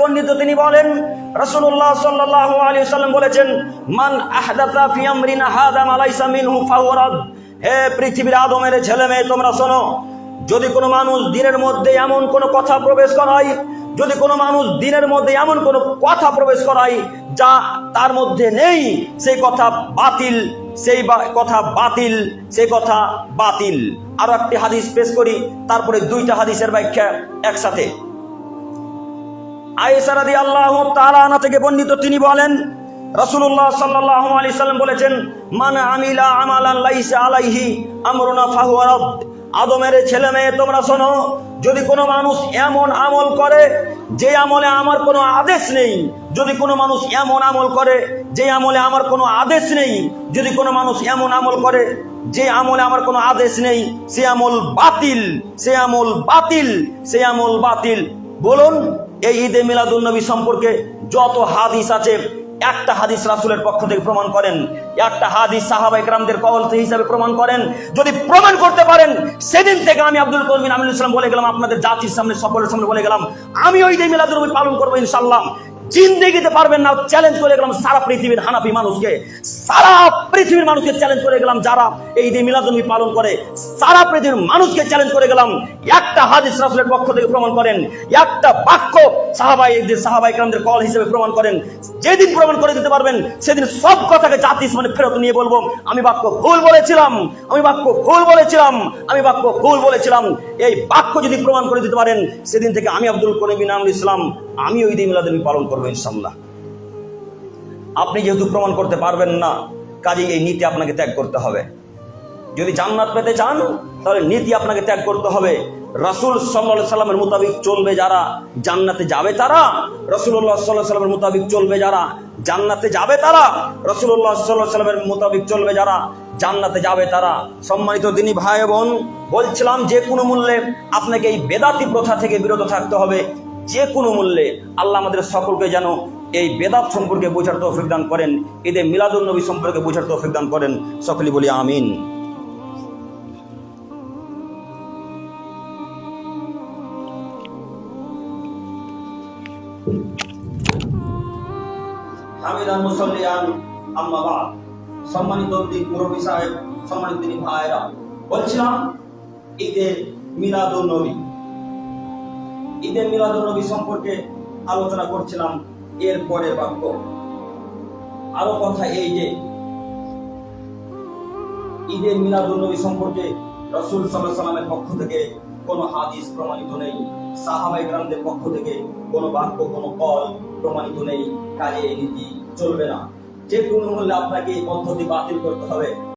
বর্ণিত তিনি বলেন, রাসূলুল্লাহ সাল্লাল্লাহু আলাইহি সাল্লাম বলেছেন আহদাথা ফি আমরিনা হাদা মা লাইসা মিনহু ফাহুয়া রাদ। হে ছেলে মেয়ে তোমরা শোনো, যদি কোনো মানুষ দিনের মধ্যে এমন কোনো কথা প্রবেশ করায় যদি কোনো মানুষ দিনের মধ্যে এমন কোনো কথা প্রবেশ করায় যা তার মধ্যে নেই, সেই কথা বাতিল, সেই কথা বাতিল, সেই কথা বাতিল। আরও একটি হাদিস পেশ করি, তারপরে দুইটা হাদিসের ব্যাখ্যা একসাথে। আয়েশা রাদিয়াল্লাহু তাআলা আনহা থেকে বর্ণিত তিনি বলেন, রাসূলুল্লাহ সাল্লাল্লাহু আলাইহি সাল্লাম বলেছেন, মান আমিলা আমালান লাইসা আলাইহি আমরুনা ফাহুয়া রাদ। আদমের ছেলে মেয়ে, তোমরা শোনো, যদি কোনো মানুষ এমন আমল করে, যে আমলে আমার কোনো আদেশ নেই, যদি কোনো মানুষ এমন আমল করে, যে আমলে আমার কোনো আদেশ নেই, যদি কোনো মানুষ এমন আমল করে, যে আমলে আমার কোনো আদেশ নেই, সে আমল বাতিল, সে আমল বাতিল, সে আমল বাতিল। বলুন, এই ঈদে মিলাদুল নবী সম্পর্কে যত হাদিস আছে একটা হাদিস রাসূলের পক্ষ থেকে প্রমাণ করেন, একটা হাদিস সাহাবা ইকরামদের কওল হিসাবে প্রমাণ করেন। যদি প্রমাণ করতে পারেন, সেদিন থেকে আমি আব্দুল কলমিন আমিনুল ইসলাম বলে গেলাম, আপনাদের জাতির সামনে, সকলের সামনে বলে গেলাম, আমি ওই ঈদে মিলাদুল পালন করব ইনশাআল্লাহ। জিন্দেগিতে পারবেন না চ্যালেঞ্জ করে গেলাম সারা পৃথিবীর হানাফি মানুষকে। সারা পৃথিবীর মানুষকে চ্যালেঞ্জ করে গেলাম যারা এই ঈদে মিলাদুল পালন করে। সারা পৃথিবীর মানুষকে চ্যালেঞ্জ করে গেলাম। একটা হাদিস রাসুলের পক্ষ থেকে প্রমাণ করেন। একটা বাক্য সাহাবাই সাহাবাইকরামদের কল হিসেবে প্রমাণ করেন। যেদিন প্রমাণ করে দিতে পারবেন, সেদিন সব কথাকে জাতি মানে ফেরত নিয়ে বলব। আমি বাক্য ভুল বলেছিলাম, আমি বাক্য ভুল বলেছিলাম, আমি বাক্য ভুল বলেছিলাম। এই বাক্য যদি প্রমাণ করে দিতে পারেন, সেদিন থেকে আমি আব্দুল করিম ইনামুল ইসলাম, আমি ওই দিন মিলাদ পালন করব ইনশাল্লাহ আপনি যেহেতু প্রমাণ করতে পারবেন না, কাজেই এই নীতি আপনাকে ত্যাগ করতে হবে। যদি জান্নাত পেতে চান, তাহলে নীতি আপনাকে ত্যাগ করতে হবে। রাসূল সাল্লাল্লাহু সাল্লামের মোতাবিক চলবে যারা, জান্নাতে যাবে তারা। রাসূলুল্লাহ সাল্লাল্লাহু সাল্লামের মোতাবিক চলবে যারা, জান্নাতে যাবে তারা। রাসূলুল্লাহ সাল্লাল্লাহু সাল্লামের মোতাবিক চলবে যারা, জান্নাতে যাবে তারা। সম্মানিত দিনী ভাই বোন, বলছিলাম যে কোনো মূল্যে আপনাকে এই বেদাতি প্রথা থেকে বিরত থাকতে হবে। যে কোনো মূল্যে আল্লাহ আমাদের সকলকে যেন এই বেদাত সম্পর্কে বোঝার তৌফিক দান করেন। ঈদে মিলাদুল নবী সম্পর্কে বোঝার তৌফিক দান করেন। সকলেই বলি আমিন। হামিদান মুসল্লিয়ান আম্মা বাদ। সম্মানিত সম্পর্কে আলোচনা করছিলাম, এর পরের বাক্য। আরও কথা এই যে, ঈদে মিলাদুল নবী সম্পর্কে রসুল সাল্লাহ সাল্লামের পক্ষ থেকে কোনো হাদিস প্রমাণিত নেই সাহাবাই গ্রামদের পক্ষ থেকে কোনো বাক্য, কোনো কল প্রমাণিত নেই, কাজে এই নীতি চলবে না। যে কোনো মূল্যে আপনাকে এই পদ্ধতি বাতিল করতে হবে।